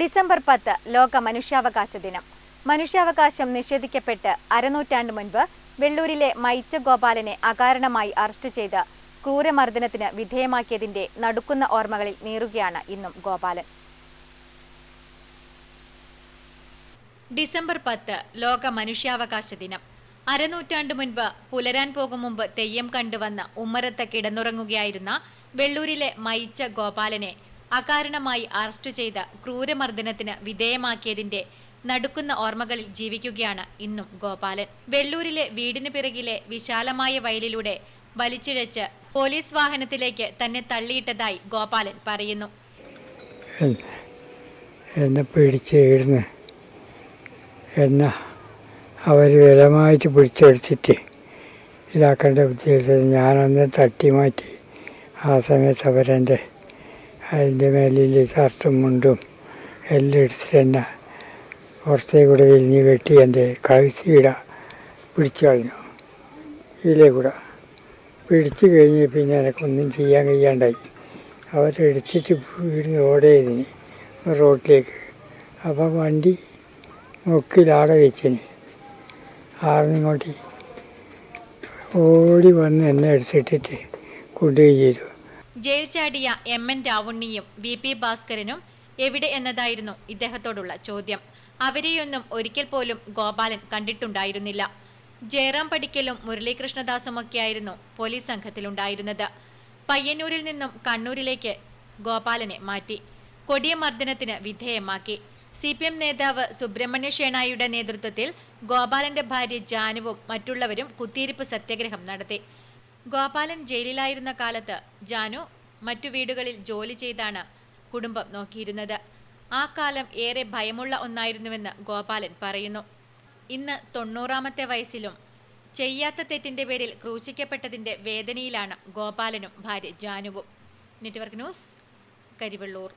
December പത്ത് ലോക മനുഷ്യാവകാശ ദിനം. മനുഷ്യാവകാശം നിഷേധിക്കപ്പെട്ട് അരനൂറ്റാണ്ട് മുൻപ് വെള്ളൂരിലെ മൈച്ച ഗോപാലനെ അകാരണമായി അറസ്റ്റ് ചെയ്ത് ക്രൂരമർദ്ദനത്തിന് വിധേയമാക്കിയതിന്റെ നടുക്കുന്ന ഓർമ്മകളിൽ നീറുകയാണ് ഇന്നും ഗോപാലൻ. ഡിസംബർ പത്ത് ലോക മനുഷ്യാവകാശ ദിനം. അരനൂറ്റാണ്ട് മുൻപ് പുലരാൻ പോകും മുമ്പ് തെയ്യം കണ്ടുവന്ന് ഉമ്മരത്ത് കിടന്നുറങ്ങുകയായിരുന്ന വെള്ളൂരിലെ മയിച്ച ഗോപാലനെ അകാരണമായി അറസ്റ്റ് ചെയ്ത ക്രൂരമർദ്ദനത്തിന് വിധേയമാക്കിയതിന്റെ നടുക്കുന്ന ഓർമ്മകളിൽ ജീവിക്കുകയാണ് ഇന്നും ഗോപാലൻ. വെള്ളൂരിലെ വീടിന് പിറകിലെ വിശാലമായ വയലിലൂടെ വലിച്ചിഴച്ച് പോലീസ് വാഹനത്തിലേക്ക് തന്നെ തള്ളിയിട്ടതായി ഗോപാലൻ പറയുന്നു. എന്നെ എന്നെ പിടിച്ച് ഇടുന്ന് എന്നെ അവർ വിലമായിട്ട് പിടിച്ചെടുത്തിട്ട് ഇതാക്കേണ്ട ഉദ്ദേശം ഞാനൊന്ന് തട്ടി മാറ്റി ആ സമയത്ത് അവരെന്റെ അതിന്റെ മേലിൽ ഷർട്ടും മുണ്ടും എല്ലാം എടുത്തിട്ട് തന്നെ പുറത്തേ കൂടെ വിരിഞ്ഞ് കെട്ടി എന്റെ കഴുത്തിയിട പിടിച്ചു കളഞ്ഞു. ഇതിലേ കൂടെ. പിടിച്ചു കഴിഞ്ഞ് പിന്നെ എനക്കൊന്നും ചെയ്യാൻ കഴിയാണ്ടായി. അവരെടുത്തിട്ട് വീടിന് ഓടേതിന് റോഡിലേക്ക് അപ്പം വണ്ടി മുക്കിലാടെ വെച്ചിന്. ആറിനിങ്ങോട്ട് ഓടി വന്ന് എന്നെ എടുത്തിട്ടിട്ട് കൊണ്ടുപോയി ചെയ്തു. ജയിൽ ചാടിയ എം എൻ രാവുണ്ണിയും വി പി ഭാസ്കരനും എവിടെ എന്നതായിരുന്നു ഇദ്ദേഹത്തോടുള്ള ചോദ്യം. അവരെയൊന്നും ഒരിക്കൽ പോലും ഗോപാലൻ കണ്ടിട്ടുണ്ടായിരുന്നില്ല. ജയറാം പടിക്കലും മുരളീകൃഷ്ണദാസുമൊക്കെയായിരുന്നു പോലീസ് സംഘത്തിലുണ്ടായിരുന്നത്. പയ്യന്നൂരിൽ നിന്നും കണ്ണൂരിലേക്ക് ഗോപാലനെ മാറ്റി. കൊടിയ മർദ്ദനത്തിന് വിധേയമാക്കി. സി പി എം നേതാവ് സുബ്രഹ്മണ്യ ഷേണായിയുടെ നേതൃത്വത്തിൽ ഗോപാലന്റെ ഭാര്യ ജാനുവും മറ്റുള്ളവരും കുത്തിയിരിപ്പ് സത്യാഗ്രഹം നടത്തി. ഗോപാലൻ ജയിലിലായിരുന്ന കാലത്ത് ജാനു മറ്റു വീടുകളിൽ ജോലി ചെയ്താണ് കുടുംബം നോക്കിയിരുന്നത്. ആ കാലം ഏറെ ഭയമുള്ള ഒന്നായിരുന്നുവെന്ന് ഗോപാലൻ പറയുന്നു. ഇന്ന് തൊണ്ണൂറാമത്തെ വയസ്സിലും ചെയ്യാത്ത തെറ്റിന്റെ പേരിൽ ക്രൂശിക്കപ്പെട്ടതിന്റെ വേദനയിലാണ് ഗോപാലനും ഭാര്യ ജാനുവും. Network news Karivellur.